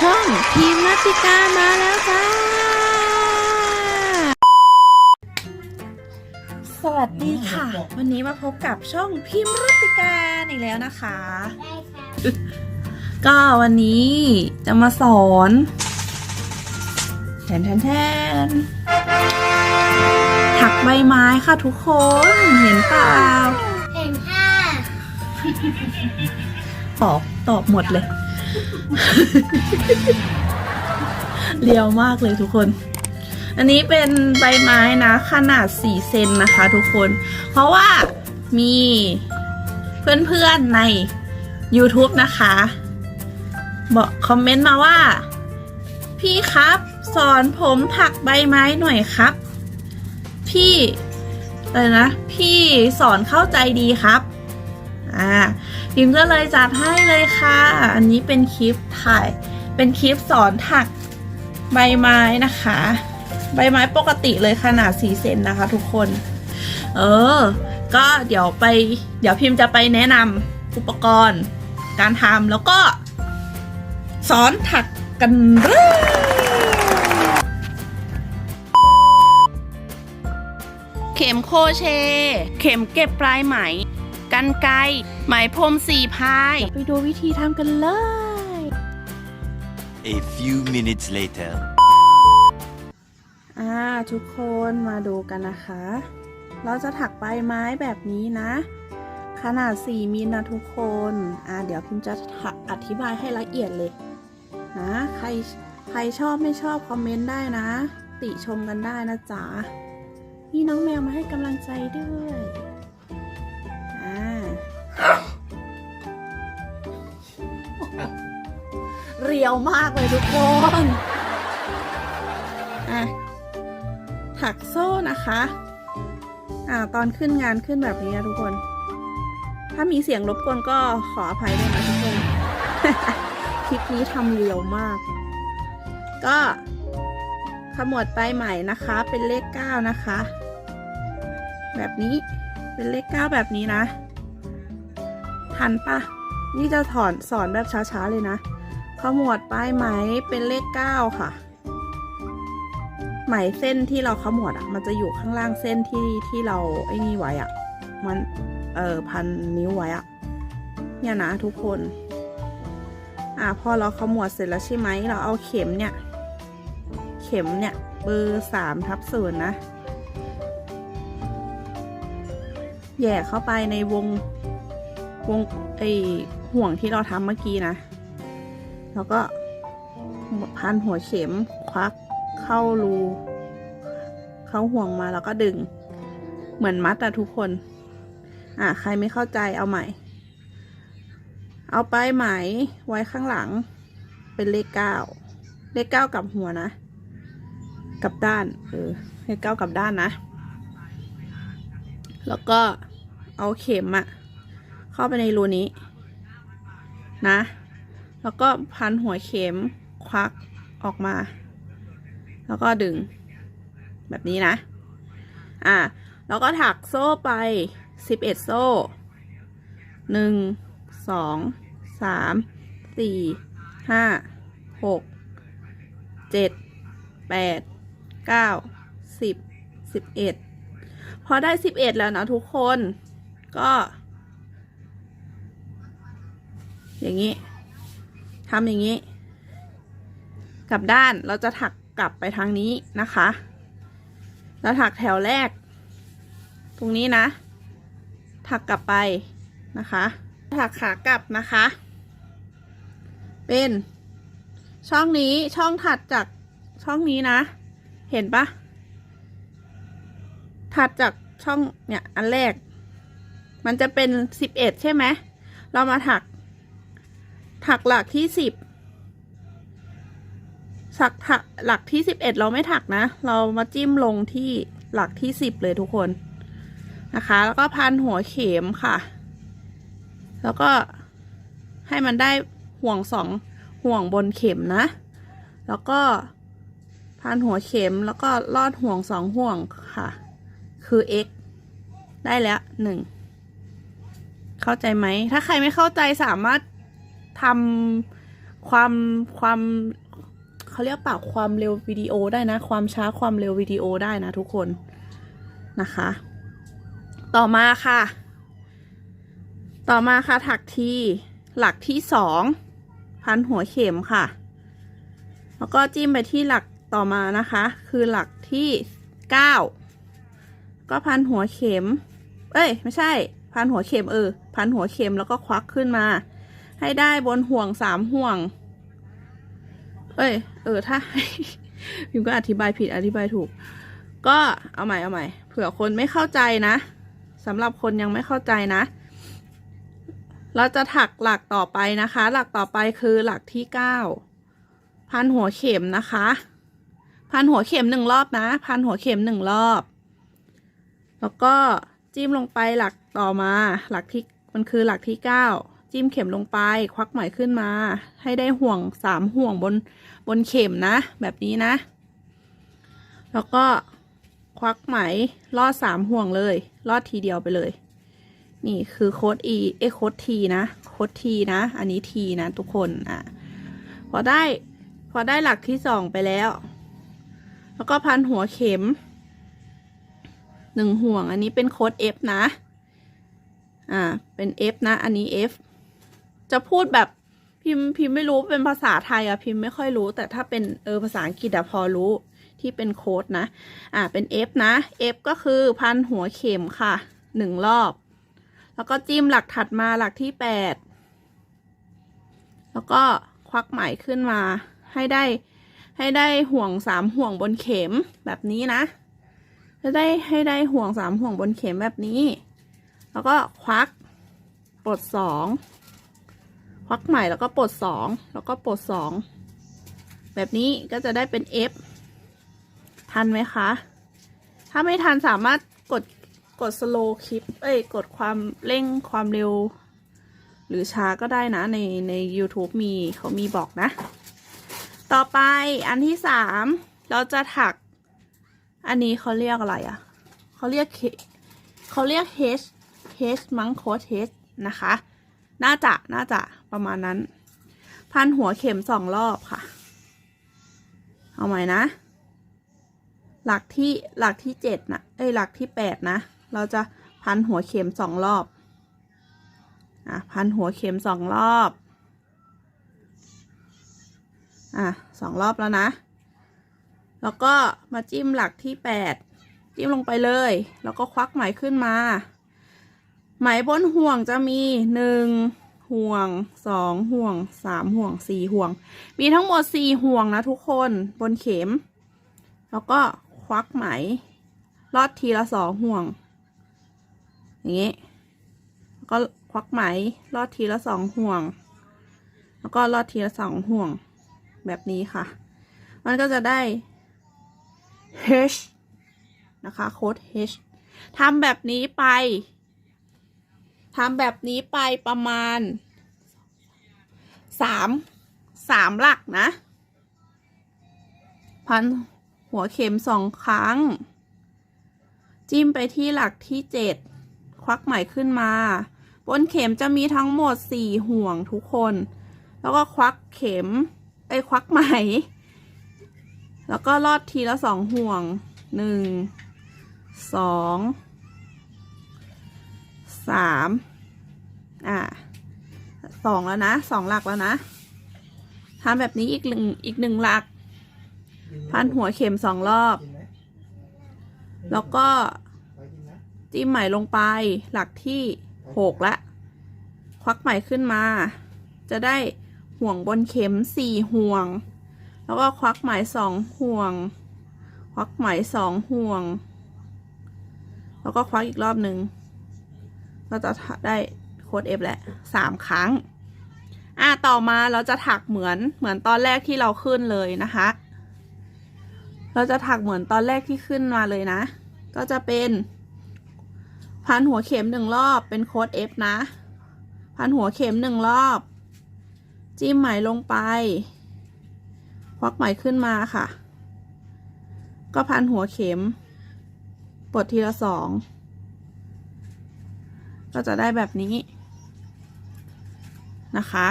ช่องทีมนัติกามาแล้วจ้า สวัสดีค่ะ วันนี้มาพบกับช่องพิมพ์รัติการอีกแล้วนะคะได้ครับก็วันนี้จะมาสอนแทนแทนแทนถักใบไม้ค่ะทุกคนเห็นเปล่าเห็นค่ะตอบตอบหมดเลย เรียวมากเลยทุกคน อันนี้เป็นใบไม้นะ ขนาด 4 เซนนะคะทุกคน เพราะว่ามีเพื่อนๆใน YouTube นะคะบอกคอมเมนต์มาว่า พี่ครับสอนผมถักใบไม้หน่อยครับ พี่อะไรนะ พี่สอนเข้าใจดีครับ อ่าพิมก็เลยจัดให้เลยค่ะ อันนี้เป็นคลิปถ่าย เป็นคลิปสอนถักใบไม้นะคะ ใบไม้ปกติเลยขนาด4เซนนะคะ ทุกคน เออ ก็เดี๋ยวไป เดี๋ยวพิมพ์จะไปแนะนำอุปกรณ์ การทำแล้วก็สอนถักกันเลยเข็มโคเช เข็มเก็บปลายไหม กันไกรไหมพรมสี่พายไปดูวิธีทำกันเลย A few minutes later. อ่าทุกคนมาดูกันนะคะ เราจะถักใบไม้แบบนี้นะ ขนาด 4มิลนะทุกคนอ่าเดี๋ยวพิมจะถักอธิบายให้ละเอียดเลยนะใครใครชอบไม่ชอบคอมเมนต์ได้นะ ติชมกันได้นะจ๊ะมีน้องแมวมาให้กำลังใจด้วยอ่า เรียวมากเลยทุกคนอะถักโซ่นะคะ อ่า ตอนขึ้นงานขึ้นแบบนี้นะทุกคน ถ้ามีเสียงรบกวนก็ขออภัยด้วยนะทุกคน คลิปนี้ทำเรียวมาก ก็ขมวดปลายไหม่นะคะ เป็นเลขเก้านะคะ แบบนี้ เป็นเลขเก้าแบบนี้นะ ทันปะนี่จะถอนสอนแบบช้าๆเลยนะ ขมวดปลายไหมเป็นเลขเก้าค่ะ ไหมเส้นที่เราขมวดอะ มันจะอยู่ข้างล่างเส้นที่ที่เราไอ้นี่ไว้อะ มันเออพันนิ้วไว้อะ เนี่ยนะทุกคน อ่าพอเราขมวดเสร็จแล้วใช่ไหม เราเอาเข็มเนี่ย เข็มเนี่ยเบอร์สามทับศูนย์นะแย่เข้าไปในวง วงไอห่วงที่เราทำเมื่อกี้นะ แล้วก็พันหัวเข็มควักเข้ารู เข้าห่วงมาแล้วก็ดึง เหมือนมัดอะทุกคน อะใครไม่เข้าใจเอาใหม่ เอาปลายไหมไว้ข้างหลัง เป็นเลขเก้าเลขเก้ากับหัวนะกับด้าน เออเลขเก้ากับด้านนะ แล้วก็เอาเข็มอะ เข้าไปในรูนี้นะ แล้วก็พันหัวเข็มควักออกมา แล้วก็ดึง แบบนี้นะ อะ แล้วก็ถักโซ่ไปสิบเอ็ดโซ่หนึ่งสองสามสี่ห้าหกเจ็ดแปดเก้าสิบสิบเอ็ดพอได้สิบเอ็ดแล้วนะทุกคนก็ อย่างนี้ทำอย่างนี้ กลับด้านเราจะถักกลับไปทางนี้นะคะ เราถักแถวแรก ตรงนี้นะ ถักกลับไปนะคะ ถักขากลับนะคะ เป็นช่องนี้ช่องถัดจากช่องนี้นะ เห็นปะถัดจากช่องเนี่ยอันแรก มันจะเป็นสิบเอ็ดใช่ไหม เรามาถัก ถักหลักที่สิบสักถักหลักที่สิบเอ็ดเราไม่ถักนะ เรามาจิ้มลงที่หลักที่สิบเลยทุกคนนะคะ แล้วก็พันหัวเข็มค่ะ แล้วก็ให้มันได้ห่วงสองห่วงบนเข็มนะ แล้วก็พันหัวเข็มแล้วก็ลอดห่วงสองห่วงค่ะ คือ x ได้แล้วหนึ่งเข้าใจไหม ถ้าใครไม่เข้าใจสามารถ ทำความความเขาเรียกปรับความเร็ววิดีโอได้นะ ความช้าความเร็ววิดีโอได้นะทุกคนนะคะ ต่อมาค่ะ ต่อมาค่ะถักทีหลักที่สองพันหัวเข็มค่ะ แล้วก็จิ้มไปที่หลักต่อมานะคะ คือหลักที่เก้าก็พันหัวเข็ม เอ้ย ไม่ใช่ พันหัวเข็มเออ พันหัวเข็มแล้วก็ควักขึ้นมา ให้ได้บนห่วงสามห่วง เอ้ย เออ ถ้าพิมก็อธิบายผิดอธิบายถูก ก็เอาใหม่เอาใหม่ เผื่อคนไม่เข้าใจนะสำหรับคนยังไม่เข้าใจนะ เราจะถักหลักต่อไปนะคะ หลักต่อไปคือหลักที่เก้าพันหัวเข็มนะคะ พันหัวเข็มหนึ่งรอบนะ พันหัวเข็มหนึ่งรอบ แล้วก็จิ้มลงไปหลักต่อมา หลักที่มันคือหลักที่เก้า จิ้มเข็มลงไป ควักไหมขึ้นมา ให้ได้ห่วงสามห่วงบนบนเข็มนะ แบบนี้นะ แล้วก็ควักไหมลอดสามห่วงเลยลอดทีเดียวไปเลย นี่คือโค้ด e เอโค้ด t นะ โค้ด t นะ อันนี้ t นะ ทุกคนอะพอได้ พอได้หลักที่สองไปแล้ว แล้วก็พันหัวเข็มหนึ่งห่วง อันนี้เป็นโค้ด f นะ อ่า เป็น f นะ อันนี้ f จะพูดแบบพิมพ์พิมพ์ไม่รู้เป็นภาษาไทยอะพิมพ์ไม่ค่อยรู้ แต่ถ้าเป็นเออภาษาอังกฤษอะพอรู้ที่เป็นโค้ดนะ อ่าเป็น f นะ f ก็คือพันหัวเข็มค่ะหนึ่งรอบ แล้วก็จิ้มหลักถัดมาหลักที่แปดแล้วก็ควักไหมขึ้นมาให้ได้ให้ได้ห่วงสามห่วงบนเข็มแบบนี้นะจะได้ให้ได้ห่วงสามห่วงบนเข็มแบบนี้ แล้วก็ควักปลดสอง ควักใหม่แล้วก็ปลดสองแล้วก็ปลดสองแบบนี้ก็จะได้เป็น F ทันไหมคะ ถ้าไม่ทันสามารถกดกดสโลคลิป เอ้ย กดความเร่งความเร็ว หรือช้าก็ได้นะ ในใน YouTube มีเขามีบอกนะ ต่อไปอันที่สามเราจะถัก อันนี้เขาเรียกอะไรอะ่ะ เขาเรียกเคเขาเรียก H H มังโค H นะคะ น่าจะน่าจะประมาณนั้น พันหัวเข็มสองรอบค่ะ เอาใหม่นะ หลักที่หลักที่เจ็ดนะเอ้ยหลักที่แปดนะ เราจะพันหัวเข็มสองรอบอะพันหัวเข็มสองรอบอะสองรอบแล้วนะ แล้วก็มาจิ้มหลักที่แปดจิ้มลงไปเลย แล้วก็ควักไหมขึ้นมา ไหมบนห่วงจะมีหนึ่งห่วงสองห่วงสามห่วงสี่ห่วง มีทั้งหมดสี่ห่วงนะทุกคนบนเข็ม แล้วก็ควักไหมลอดทีละสองห่วง อย่างนี้แล้วก็ควักไหมลอดทีละสองห่วง แล้วก็ลอดทีละสองห่วง แบบนี้ค่ะ มันก็จะได้ H นะคะโค้ด H ทำแบบนี้ไป ทำแบบนี้ไปประมาณสามสามหลักนะ พันหัวเข็มสองครั้ง จิ้มไปที่หลักที่เจ็ดควักไหมขึ้นมา บนเข็มจะมีทั้งหมดสี่ห่วงทุกคน แล้วก็ควักเข็มไอ้ควักไหม แล้วก็ลอดทีละสองห่วงหนึ่งสองสาม อ่าสองแล้วนะสองหลักแล้วนะทำแบบนี้อีกหนึ่งอีกหนึ่งหลัก พันหัวเข็มสองรอบ แล้วก็จิ้มไหมลงไปหลักที่หกละ ควักไหมขึ้นมา จะได้ห่วงบนเข็มสี่ห่วง แล้วก็ควักไหมสองห่วง ควักไหมสองห่วง แล้วก็ควักอีกรอบหนึ่งเราจะได้ โค้ด F แหละสามครั้ง อะต่อมาเราจะถักเหมือนเหมือนตอนแรกที่เราขึ้นเลยนะคะ เราจะถักเหมือนตอนแรกที่ขึ้นมาเลยนะ ก็จะเป็นพันหัวเข็มหนึ่งรอบเป็นโค้ด F นะ พันหัวเข็มหนึ่งรอบ จิ้มไหมลงไป ควักไหมขึ้นมาค่ะ ก็พันหัวเข็มปลดทีละสอง ก็จะได้แบบนี้ นะคะ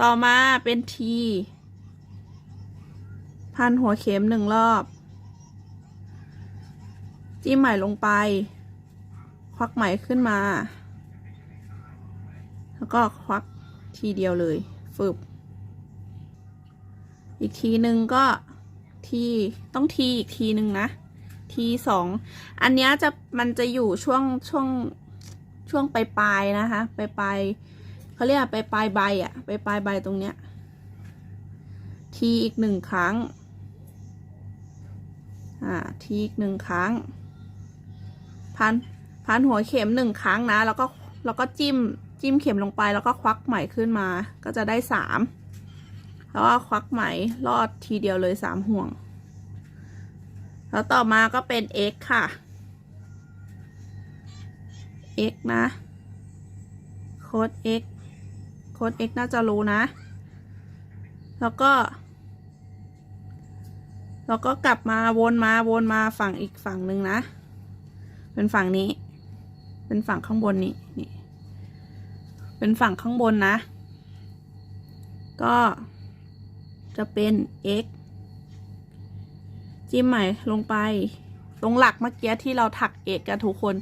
ต่อมาเป็นทีพันหัวเข็มหนึ่งรอบ จิ้มไหมลงไป ควักไหมขึ้นมา แล้วก็ควักทีเดียวเลยฝึบอีกทีหนึ่งก็ทีต้องทีอีกทีหนึ่งนะ ทีสองอันนี้จะมันจะอยู่ช่วงช่วงช่วงปลายปลายๆนะคะปลายปลายๆ เขาเรียกไปปลายใบอะไปปลายใบตรงเนี้ยทีอีกหนึ่งครั้ง อ่า ทีอีกหนึ่งครั้ง พัน พันหัวเข็มหนึ่งครั้งนะ แล้วก็ แล้วก็จิ้ม จิ้มเข็มลงไป แล้วก็ควักไหมขึ้นมา ก็จะได้สาม แล้วก็ควักไหมรอดทีเดียวเลยสามห่วง แล้วต่อมาก็เป็น x ค่ะ x นะ โค้ด x ค้ด x น่าจะรู้นะ แล้วก็ แล้วก็กลับมาวนมาวนมาฝั่งอีกฝั่งหนึ่งนะ เป็นฝั่งนี้ เป็นฝั่งข้างบนนี้นี่ เป็นฝั่งข้างบนนะ ก็จะเป็น x จิ้มใหม่ลงไป ตรงหลักเมื่อกี้ที่เราถัก x กันทุกคน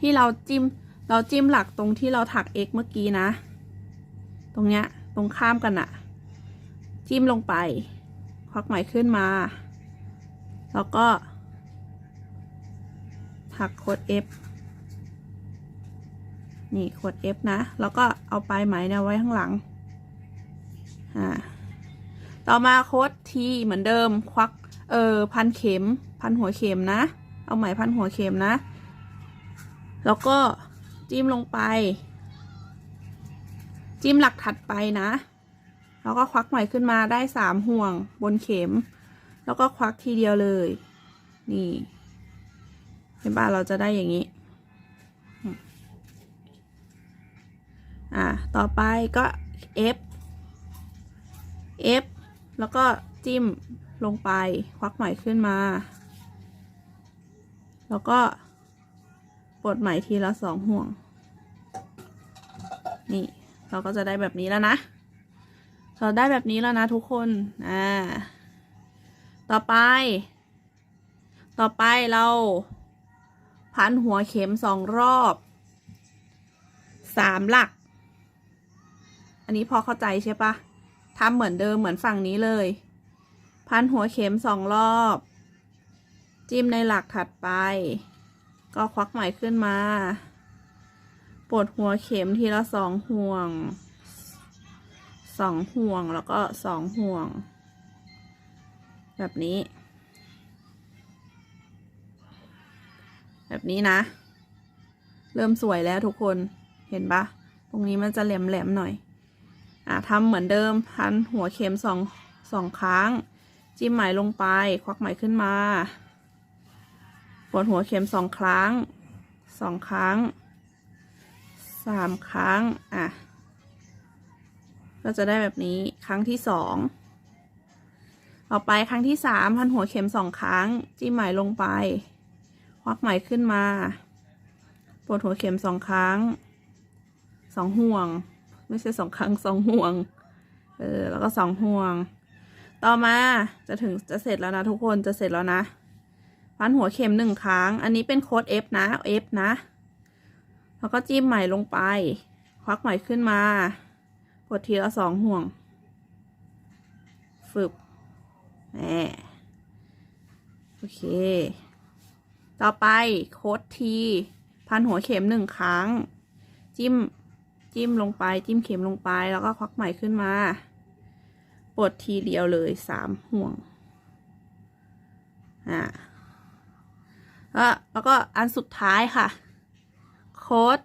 ที่เราจิ้ม เราจิ้มหลักตรงที่เราถัก x เมื่อกี้นะ ตรงเนี้ย ตรงข้ามกันอะจิ้มลงไป ควักไหมขึ้นมา แล้วก็ ถักโค้ด F นี่โค้ด F นะ แล้วก็เอาปลายไหมเนี่ยไว้ข้างหลัง อ่า ต่อมาโค้ด T เหมือนเดิม ควัก เออ พันเข็ม พันหัวเข็มนะ เอาไหมพันหัวเข็มนะ แล้วก็จิ้มลงไป จิ้มหลักถัดไปนะ แล้วก็ควักไหมขึ้นมาได้สามห่วงบนเข็ม แล้วก็ควักทีเดียวเลย นี่เห็นป่ะเราจะได้อย่างนี้อ่าต่อไปก็ F F แล้วก็จิ้มลงไป ควักไหมขึ้นมา แล้วก็ปลดไหมทีละสองห่วง นี่ เราก็จะได้แบบนี้แล้วนะ เราได้แบบนี้แล้วนะทุกคน อ่า ต่อไป ต่อไปเราพันหัวเข็มสองรอบ สามหลัก อันนี้พอเข้าใจใช่ปะทำเหมือนเดิมเหมือนฝั่งนี้เลย พันหัวเข็มสองรอบ จิ้มในหลักถัดไป ก็ควักไหมขึ้นมา ปลดหัวเข็มทีละสองห่วงสองห่วงแล้วก็สองห่วง แบบนี้ แบบนี้นะ เริ่มสวยแล้วทุกคนเห็นปะตรงนี้มันจะแหลมๆหน่อย อะทำเหมือนเดิมพันหัวเข็มสองสองครั้ง จิ้มไหมลงไป ควักไหมขึ้นมา ปวดหัวเข็มสองครั้งสองครั้ง สามครั้ง อะ ก็จะได้แบบนี้ครั้งที่สองต่อไปครั้งที่สามพันหัวเข็มสองครั้ง จิ้มไหมลงไป ควักไหมขึ้นมาปวดหัวเข็มสองครั้งสองห่วง ไม่ใช่สองครั้งสองห่วง เออ แล้วก็สองห่วง ต่อมาจะถึงจะเสร็จแล้วนะทุกคนจะเสร็จแล้วนะพันหัวเข็มหนึ่งครั้ง อันนี้เป็นโค้ด F นะ F นะ แล้วก็จิ้มไหมลงไป ควักไหมขึ้นมา กดทีละสองห่วง ฝึบแหมโอเค ต่อไปโคดทีพันหัวเข็มหนึ่งครั้ง จิ้ม จิ้มลงไป จิ้มเข็มลงไป แล้วก็ควักไหมขึ้นมาปดทีเดียวเลยสามห่วง อ่าแล้วแล้วก็อันสุดท้ายค่ะ ค้ด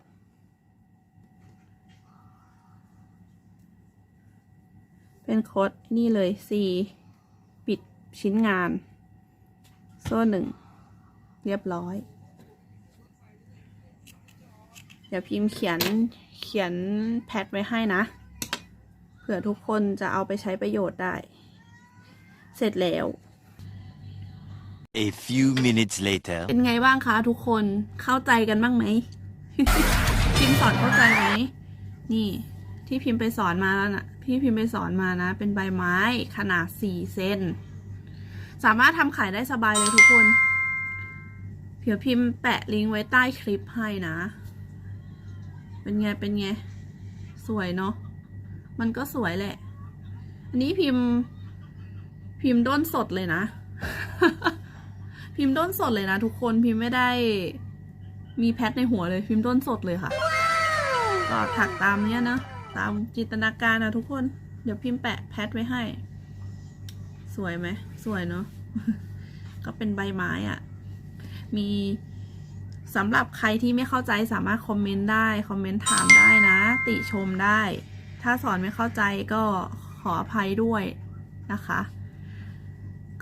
เป็นโค้ดนี่เลย C ปิดชิ้นงาน โซ่หนึ่ง เรียบร้อย เดี๋ยวพิมพ์เขียนเขียนแพทไว้ให้นะ เผื่อทุกคนจะเอาไปใช้ประโยชน์ได้ เสร็จแล้ว A few minutes later. เป็นไงบ้างคะทุกคนเข้าใจกันบ้างไหม พิมพ์สอนเข้าใจไหมนี่ ที่พิมพ์ไปสอนมาแล้วน่ะพี่พิมพ์ไปสอนมานะ เป็นใบไม้ขนาด4เซนสามารถทำขายได้สบายเลยทุกคน เดี๋ยวพิมพ์แปะลิงก์ไว้ใต้คลิปให้นะ เป็นไง เป็นไง สวยเนาะ มันก็สวยแหละ อันนี้พิมพ์ พิมพ์ด้นสดเลยนะ พิมพ์ด้นสดเลยนะทุกคน พิมพ์ไม่ได้ มีแพทในหัวเลยพิมพ์ด้นสดเลยค่ะ ก็ถักตามเนี้ยนะ ตามจินตนาการนะทุกคน เดี๋ยวพิมพ์แปะแพทไว้ให้ สวยไหม สวยเนาะ ก็เป็นใบไม้อะ่ะ มีสำหรับใครที่ไม่เข้าใจสามารถคอมเมนต์ได้ คอมเมนต์ถามได้นะ ติชมได้ ถ้าสอนไม่เข้าใจก็ขออภัยด้วยนะคะ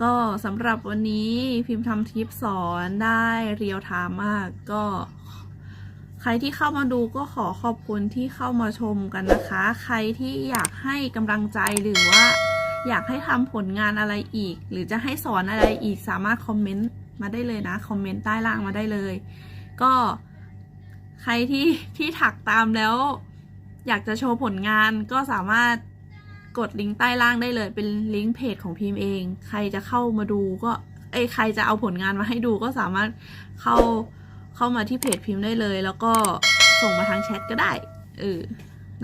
ก็สำหรับวันนี้พิมพ์ทำทริปสอนได้เรียวไทม์มากก็ ใครที่เข้ามาดูก็ขอขอบคุณที่เข้ามาชมกันนะคะ ใครที่อยากให้กำลังใจหรือว่า อยากให้ทำผลงานอะไรอีก หรือจะให้สอนอะไรอีกสามารถคอมเมนต์มาได้เลยนะคอมเมนต์ใต้ล่างมาได้เลย ก็ใครที่ที่ถักตามแล้ว อยากจะโชว์ผลงานก็สามารถ กดลิงก์ใต้ล่างได้เลย เป็นลิงก์เพจของพิมพ์เอง ใครจะเข้ามาดูก็เอ้ใครจะเอาผลงานมาให้ดูก็สามารถเข้าเข้ามาที่เพจพิมพ์ได้เลย แล้วก็ส่งมาทางแชทก็ได้เออ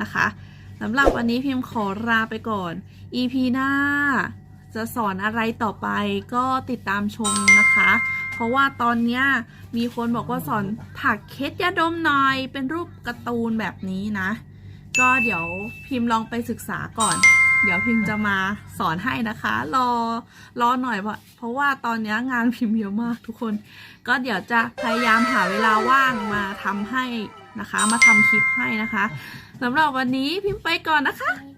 นะคะสำหรับวันนี้พิมพ์ขอลาไปก่อน EP หน้า จะสอนอะไรต่อไปก็ติดตามชมนะคะ เพราะว่าตอนนี้มีคนบอกว่าสอนถักเคสยาดมหน่อยเป็นรูปการ์ตูนแบบนี้นะ ก็เดี๋ยวพิมพ์ลองไปศึกษาก่อน เดี๋ยวพิมพ์จะมาสอนให้นะคะ รอรอหน่อยเพราะว่าตอนนี้งานพิมพ์เยอะมากทุกคน ก็เดี๋ยวจะพยายามหาเวลาว่างมาทำให้นะคะ มาทำคลิปให้นะคะสำหรับวันนี้พิมพ์ไปก่อนนะคะ